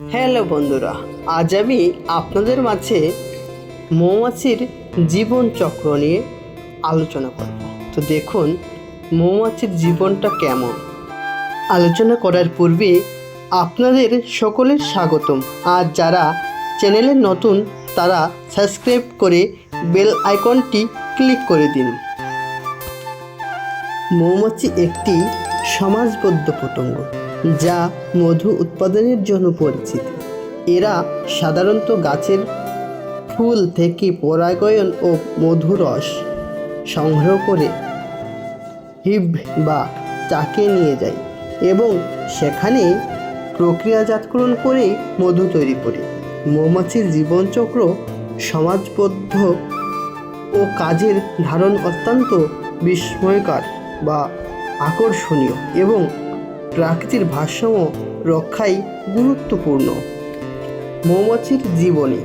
Hello বন্ধুরা, আজ আমি আপনাদের মাঝে মৌমাছির জীবন চক্র নিয়ে আলোচনা করব। তো দেখুন, মৌমাছির জীবনটা কেমন? আলোচনা করার পূর্বে আপনাদের সকলের স্বাগতম। আর যারা চ্যানেলে নতুন, তারা সাবস্ক্রাইব করে বেল আইকনটি ক্লিক করে দিন। মৌমাছি একটি সমাজবদ্ধ পতঙ্গ। যা মধু উৎপাদনের জন্য পরিচিত। এরা সাধারণত গাছের ফুল থেকে পরাগায়ন ও মধুরস সংগ্রহ করে হিব বা চাকে নিয়ে যায় এবং সেখানে প্রক্রিয়াজাতকরণ করে মধু তৈরি করে। মৌমাছির জীবনচক্র সমাজবদ্ধ ও কাজের ধারণ অত্যন্ত বিস্ময়কর বা আকর্ষণীয় এবং প্রাকৃতিক ভারসাম্য রক্ষাই গুরুত্বপূর্ণ। মৌমাছির জীবনী।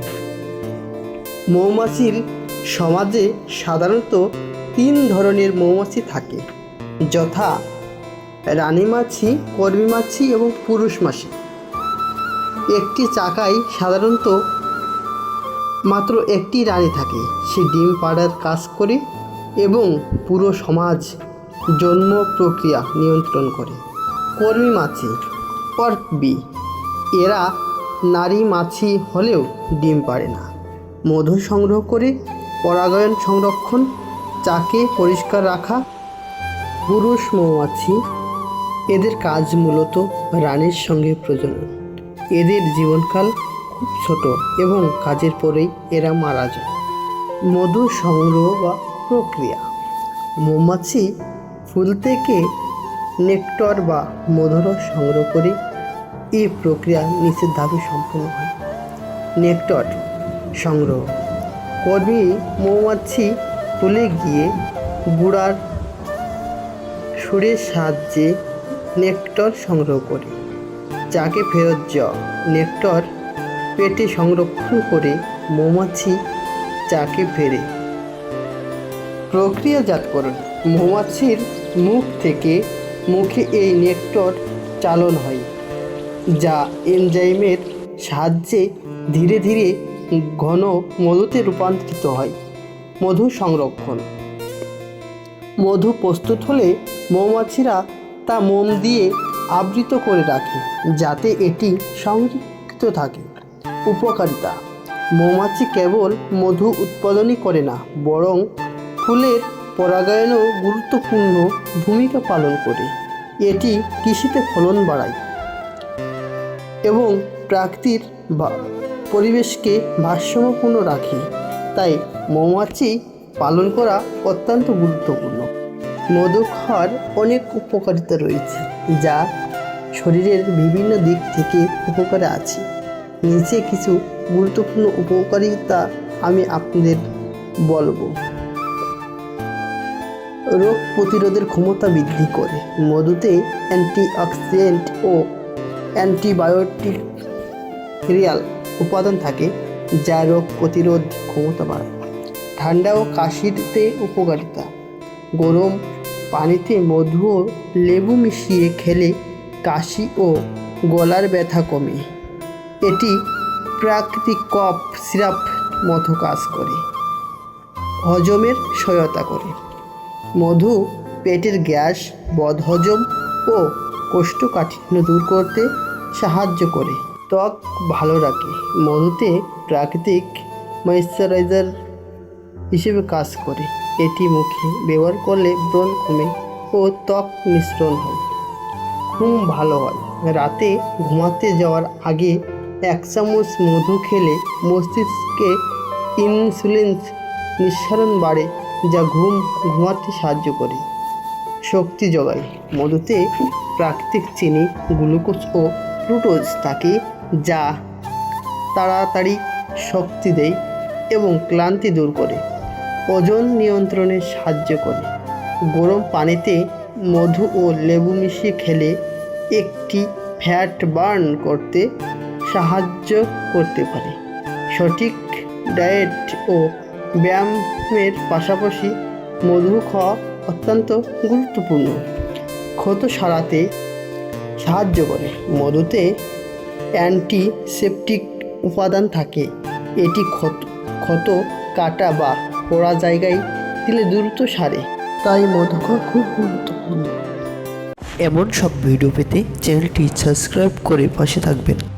মৌমাছির সমাজে সাধারণত তিন ধরনের মৌমাছি থাকে, যথা রানী মাছি কর্মী মাছি এবং পুরুষ মাছি একটি চাকায় সাধারণত মাত্র একটি রানী থাকে, সে ডিম পাড়ার কাজ করে এবং পুরো সমাজ জন্ম প্রক্রিয়া নিয়ন্ত্রণ করে। কর্মী মাছি অর্ক বি এরা নারী মাছি হলেও ডিম পারে না। মধু সংগ্রহ করে পরাগায়ন সংরক্ষণ, চাকে পরিষ্কার রাখা। পুরুষ মৌমাছি, এদের কাজ মূলত রানীর সঙ্গে প্রজনন। এদের জীবনকাল খুব ছোট এবং কাজের পরেই এরা মারা যায়। মধু সংগ্রহ বা প্রক্রিয়া। মৌমাছি ফুল থেকে নেকটর বা মধুরস সংগ্রহ করে এই প্রক্রিয়া ধাপে সম্পূর্ণ হয়। নেকটর সংগ্রহ কর্মী মৌমাছি তুলে গিয়ে গুড়ার সুরের সাহায্যে নেকটর সংগ্রহ করে, যাকে ফেরত যাওয়া নেকটর পেটে সংরক্ষণ করে মৌমাছি চাকে ফেরে। প্রক্রিয়াজাতকরণ মৌমাছির মুখ থেকে মুখে এই নেকটর চালন হয়, যা এনজাইমের সাহায্যে ধীরে ধীরে ঘন মধুতে রূপান্তরিত হয়, মধু সংরক্ষণ। মধু প্রস্তুত হলে মৌমাছিরা তা মোম দিয়ে আবৃত করে রাখে, যাতে এটি সংরক্ষিত থাকে। উপকারিতা, মৌমাছি কেবল মধু উৎপাদনই করে না, বরং ফুলের পরাগায়নেও গুরুত্বপূর্ণ ভূমিকা পালন করে। এটি কৃষিতে ফলন বাড়ায় এবং প্রাকৃতিক বা পরিবেশকে ভারসাম্যপূর্ণ রাখে। তাই মৌমাছি পালন করা অত্যন্ত গুরুত্বপূর্ণ। মধু খাওয়ার অনেক উপকারিতা রয়েছে, যা শরীরের বিভিন্ন দিক থেকে উপকারে আছে। নিচে কিছু গুরুত্বপূর্ণ উপকারিতা আমি আপনাদের বলব। রোগ প্রতিরোধের ক্ষমতা বৃদ্ধি করে। মধুতে অ্যান্টিঅক্সিডেন্ট ও অ্যান্টিবায়োটিক রিয়াল উপাদান থাকে, যা রোগ প্রতিরোধ ক্ষমতা বাড়ায়। ঠান্ডা ও কাশিতে উপকারিতা। গরম পানিতে মধু ও লেবু মিশিয়ে খেলে কাশি ও গলার ব্যথা কমে। এটি প্রাকৃতিক কফ, সিরাপ মতো কাজ করে। হজমের সহায়তা করে। মধু, পেটের গ্যাস, বদহজম ও কোষ্ঠকাঠিন্য দূর করতে সাহায্য করে। ত্বক ভালো রাখে। মধুতে প্রাকৃতিক ময়েশ্চারাইজার হিসেবে কাজ করে। এটি মুখে ব্যবহার করলে ব্রণ কমে ও ত্বক মিশ্রণ হয়। ঘুম ভালো হয়। রাতে ঘুমাতে যাওয়ার আগে এক চামচ মধু খেলে মস্তিষ্কে ইনসুলিন নিঃসরণ বাড়ে। যা ঘুম ঘুমাতে সাহায্য করে। শক্তি যোগায়। মধুতে প্রাকৃতিক চিনি, গ্লুকোজ ও ফ্রুটোজ থাকে যা তাড়াতাড়ি শক্তি দেয় এবং ক্লান্তি দূর করে। ওজন নিয়ন্ত্রণে সাহায্য করে। গরম পানিতে মধু ও লেবু মিশিয়ে খেলে একটি ফ্যাট বার্ন করতে সাহায্য করতে পারে। সঠিক ডায়েট ও ব্যায়ামের পাশাপাশি মধু খাওয়া অত্যন্ত গুরুত্বপূর্ণ। ক্ষত সারাতে সাহায্য করে। মধুতে অ্যান্টিসেপটিক উপাদান থাকে। এটি ক্ষত ক্ষত কাটা বা পোড়া জায়গায় দিলে দ্রুত সারে। তাই মধু খাওয়া খুব গুরুত্বপূর্ণ। এমন সব ভিডিও পেতে চ্যানেলটি সাবস্ক্রাইব করে পাশে থাকবেন।